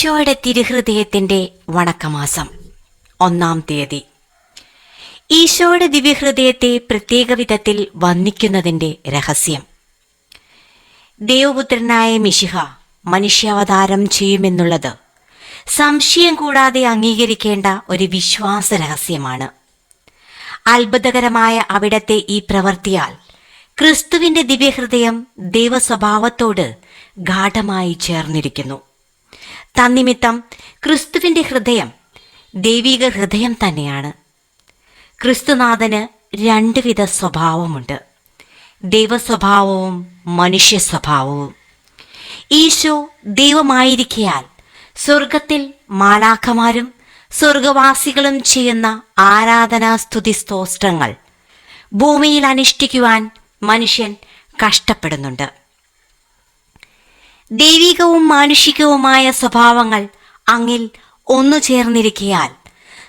ഈശോയുടെ തിരുഹൃദയത്തിന്റെ വണക്കമാസം ഒന്നാം തീയതി. ഈശോയുടെ ദിവ്യഹൃദയത്തെ പ്രത്യേക വിധത്തിൽ വന്നിക്കുന്നതിന്റെ രഹസ്യം. ദേവപുത്രനായ മിശിഹ മനുഷ്യാവതാരം ചെയ്യുമെന്നുള്ളത് സംശയം കൂടാതെ അംഗീകരിക്കേണ്ട ഒരു വിശ്വാസ രഹസ്യമാണ്. അത്ഭുതകരമായ അവിടത്തെ ഈ പ്രവൃത്തിയാൽ ക്രിസ്തുവിന്റെ ദിവ്യഹൃദയം ദൈവസ്വഭാവത്തോട് ഗാഠമായി ചേർന്നിരിക്കുന്നു. തന്നിമിത്തം ക്രിസ്തുവിന്റെ ഹൃദയം ദൈവിക ഹൃദയം തന്നെയാണ്. ക്രിസ്തുനാഥന് രണ്ടുവിധ സ്വഭാവമുണ്ട്. ദൈവസ്വഭാവവും മനുഷ്യ സ്വഭാവവും ഈശോ ദൈവമായിരിക്കയാൽ സ്വർഗത്തിൽ മാലാഖമാരും സ്വർഗവാസികളും ചെയ്യുന്ന ആരാധനാ സ്തുതി സ്തോത്രങ്ങൾ ഭൂമിയിൽ അനുഷ്ഠിക്കുവാൻ മനുഷ്യൻ കഷ്ടപ്പെടുന്നുണ്ട്. ദൈവികവും മാനുഷികവുമായ സ്വഭാവങ്ങൾ അങ്ങിൽ ഒന്നു ചേർന്നിരിക്കയാൽ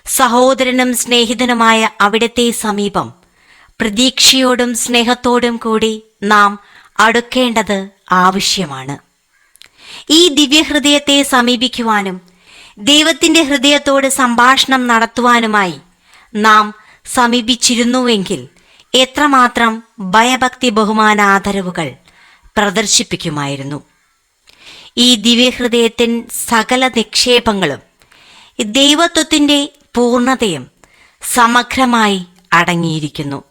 സഹോദരനും സ്നേഹിതനുമായ അവിടത്തെ സമീപം പ്രതീക്ഷയോടും സ്നേഹത്തോടും കൂടി നാം അടുക്കേണ്ടത് ആവശ്യമാണ്. ഈ ദിവ്യഹൃദയത്തെ സമീപിക്കുവാനും ദൈവത്തിന്റെ ഹൃദയത്തോട് സംഭാഷണം നടത്തുവാനുമായി നാം സമീപിച്ചിരുന്നുവെങ്കിൽ എത്രമാത്രം ഭയഭക്തി ബഹുമാന ആദരവുകൾ പ്രദർശിപ്പിക്കുമായിരുന്നു. ഈ ദിവ്യഹൃദയത്തിൻ സകല നിക്ഷേപങ്ങളും ദൈവത്വത്തിന്റെ പൂർണതയും സമഗ്രമായി അടങ്ങിയിരിക്കുന്നു.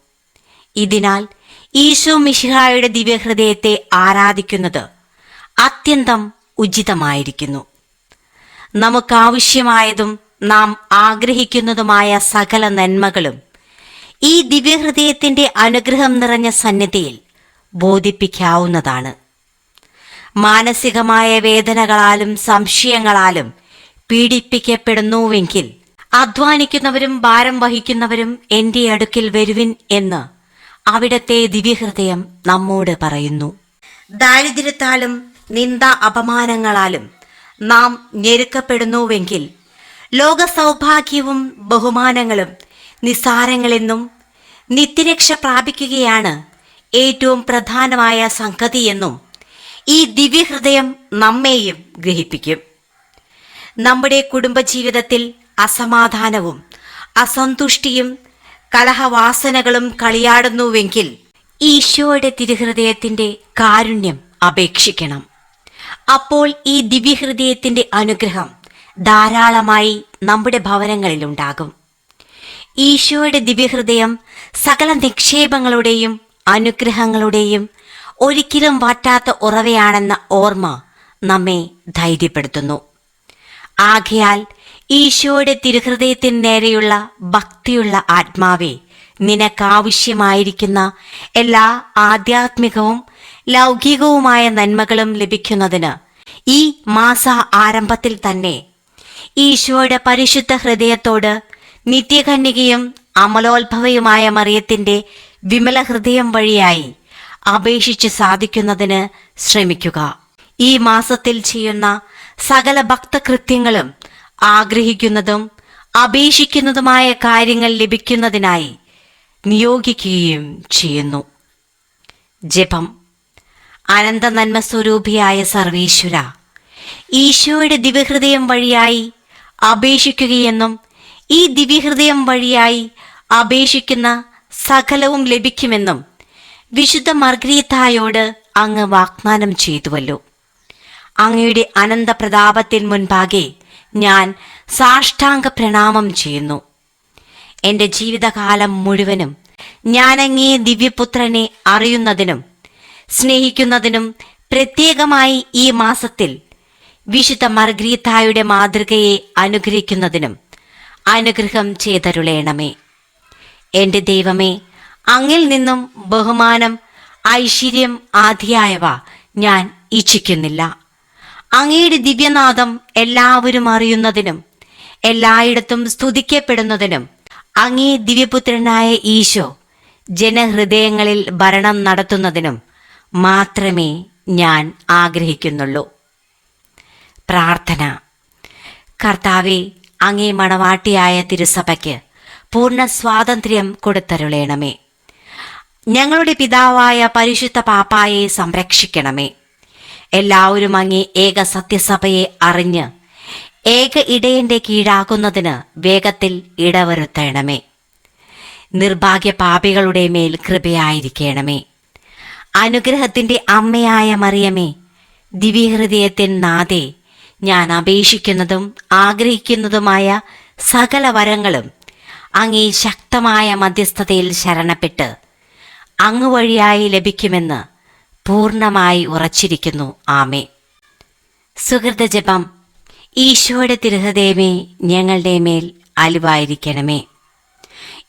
ഇതിനാൽ ഈശോ മിഷിഹായുടെ ദിവ്യഹൃദയത്തെ ആരാധിക്കുന്നത് അത്യന്തം ഉചിതമായിരിക്കുന്നു. നമുക്കാവശ്യമായതും നാം ആഗ്രഹിക്കുന്നതുമായ സകല നന്മകളും ഈ ദിവ്യഹൃദയത്തിന്റെ അനുഗ്രഹം നിറഞ്ഞ സന്നിധിയിൽ ബോധിപ്പിക്കാവുന്നതാണ്. മാനസികമായ വേദനകളാലും സംശയങ്ങളാലും പീഡിപ്പിക്കപ്പെടുന്നുവെങ്കിൽ അധ്വാനിക്കുന്നവരും ഭാരം വഹിക്കുന്നവരും എന്റെ അടുക്കിൽ വരുവിൻ എന്ന് അവിടത്തെ ദിവ്യഹൃദയം നമ്മോട് പറയുന്നു. ദാരിദ്ര്യത്താലും നിന്ദ അപമാനങ്ങളാലും നാം ഞെരുക്കപ്പെടുന്നുവെങ്കിൽ ലോക സൗഭാഗ്യവും ബഹുമാനങ്ങളും നിസ്സാരങ്ങളെന്നും നിത്യരക്ഷ പ്രാപിക്കുകയാണ് ഏറ്റവും പ്രധാനമായ സംഗതിയെന്നും ഈ ദിവ്യഹൃദയം നമ്മെയും ഗ്രഹിപ്പിക്കും. നമ്മുടെ കുടുംബജീവിതത്തിൽ അസമാധാനവും അസന്തുഷ്ടിയും കലഹവാസനകളും കളിയാടുന്നുവെങ്കിൽ ഈശോയുടെ തിരുഹൃദയത്തിന്റെ കാരുണ്യം അപേക്ഷിക്കണം. അപ്പോൾ ഈ ദിവ്യഹൃദയത്തിന്റെ അനുഗ്രഹം ധാരാളമായി നമ്മുടെ ഭവനങ്ങളിൽ ഉണ്ടാകും ഈശോയുടെ ദിവ്യഹൃദയം സകല നിക്ഷേപങ്ങളുടെയും അനുഗ്രഹങ്ങളുടെയും ഒരിക്കലും വറ്റാത്ത ഉറവയാണെന്ന ഓർമ്മ നമ്മെ ധൈര്യപ്പെടുത്തുന്നു. ആകയാൽ ഈശോയുടെ തിരുഹൃദയത്തിന് നേരെയുള്ള ഭക്തിയുള്ള ആത്മാവെ നിനക്കാവശ്യമായിരിക്കുന്ന എല്ലാ ആധ്യാത്മികവും ലൗകികവുമായ നന്മകളും ലഭിക്കുന്നതിന് ഈ മാസ ആരംഭത്തിൽ തന്നെ ഈശോയുടെ പരിശുദ്ധ ഹൃദയത്തോട് നിത്യകന്യകയും അമലോത്ഭവയുമായ മറിയത്തിന്റെ വിമല ഹൃദയം വഴിയായി അപേക്ഷിച്ച് സാധിക്കുന്നതിന് ശ്രമിക്കുക. ഈ മാസത്തിൽ ചെയ്യുന്ന സകല ഭക്തകൃത്യങ്ങളും ആഗ്രഹിക്കുന്നതും അപേക്ഷിക്കുന്നതുമായ കാര്യങ്ങൾ ലഭിക്കുന്നതിനായി നിയോഗിക്കുകയും ചെയ്യുന്നു. ജപം. അനന്ത നന്മ സ്വരൂപിയായ സർവീശ്വര ഈശോയുടെ ദിവ്യഹൃദയം വഴിയായി അപേക്ഷിക്കുകയെന്നും ഈ ദിവ്യഹൃദയം വഴിയായി അപേക്ഷിക്കുന്ന സകലവും ലഭിക്കുമെന്നും വിശുദ്ധ മർഗ്രീത്തായോട് അങ്ങ് വാഗ്ദാനം ചെയ്തുവല്ലോ. അങ്ങയുടെ അനന്ത പ്രതാപത്തിന് മുൻപാകെ ഞാൻ സാഷ്ടാംഗ പ്രണാമം ചെയ്യുന്നു. എന്റെ ജീവിതകാലം മുഴുവനും ഞാൻ അങ്ങേ ദിവ്യപുത്രനെ അറിയുന്നതിനും സ്നേഹിക്കുന്നതിനും പ്രത്യേകമായി ഈ മാസത്തിൽ വിശുദ്ധ മർഗ്രീത്തായുടെ മാതൃകയെ അനുഗ്രഹിക്കുന്നതിനും അനുഗ്രഹം ചെയ്തരുളേണമേ. എന്റെ ദൈവമേ അങ്ങിൽ നിന്നും ബഹുമാനം ഐശ്വര്യം ആദിയായവ ഞാൻ ഇച്ഛിക്കുന്നില്ല അങ്ങയുടെ ദിവ്യനാഥം എല്ലാവരും അറിയുന്നതിനും എല്ലായിടത്തും സ്തുതിക്കപ്പെടുന്നതിനും അങ്ങേ ദിവ്യപുത്രനായ ഈശോ ജനഹൃദയങ്ങളിൽ ഭരണം നടത്തുന്നതിനും മാത്രമേ ഞാൻ ആഗ്രഹിക്കുന്നുള്ളൂ. പ്രാർത്ഥന. കർത്താവെ അങ്ങേ മണവാട്ടിയായ തിരുസഭയ്ക്ക് പൂർണ സ്വാതന്ത്ര്യം കൊടുത്തരുളേണമേ. ഞങ്ങളുടെ പിതാവായ പരിശുദ്ധ പാപ്പായെ സംരക്ഷിക്കണമേ. എല്ലാവരും അങ്ങേ ഏക സത്യസഭയെ അറിഞ്ഞ് ഏക ഇടയന്റെ കീഴാകുന്നതിന് വേഗത്തിൽ ഇടവരുത്തണമേ. നിർഭാഗ്യ പാപികളുടെ മേൽ കൃപയായിരിക്കണമേ. അനുഗ്രഹത്തിന്റെ അമ്മയായ മറിയമേ ദിവ്യഹൃദയത്തിൻ നാഥേ ഞാൻ അപേക്ഷിക്കുന്നതും ആഗ്രഹിക്കുന്നതുമായ സകല വരങ്ങളും അങ്ങേ ശക്തമായ മധ്യസ്ഥതയിൽ ശരണപ്പെട്ട് അങ്ങ് വഴിയായി ലഭിക്കുമെന്ന് പൂർണമായി ഉറച്ചിരിക്കുന്നു. ആമേ സുഹൃത ജപം ഈശോയുടെ തിരുഹൃദയമേ ഞങ്ങളുടെ മേൽ അലിവായിരിക്കണമേ.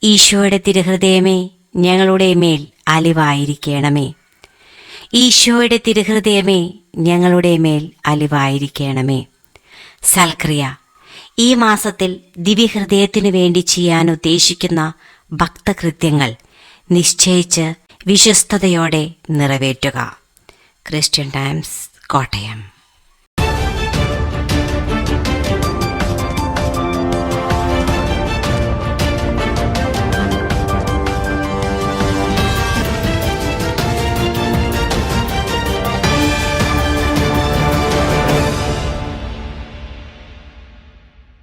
ഈശോയുടെ തിരുഹൃദയമേ ഞങ്ങളുടെ മേൽ അലിവായിരിക്കണമേ. ഈശോയുടെ തിരുഹൃദയമേ ഞങ്ങളുടെ മേൽ അലിവായിരിക്കണമേ. സൽക്രിയ ഈ മാസത്തിൽ ദിവ്യഹൃദയത്തിനു വേണ്ടി ചെയ്യാൻ ഉദ്ദേശിക്കുന്ന ഭക്തകൃത്യങ്ങൾ നിശ്ചയിച്ച് വിശ്വസ്തയോടെ നിറവേറ്റുക. Christian Times Kottayam.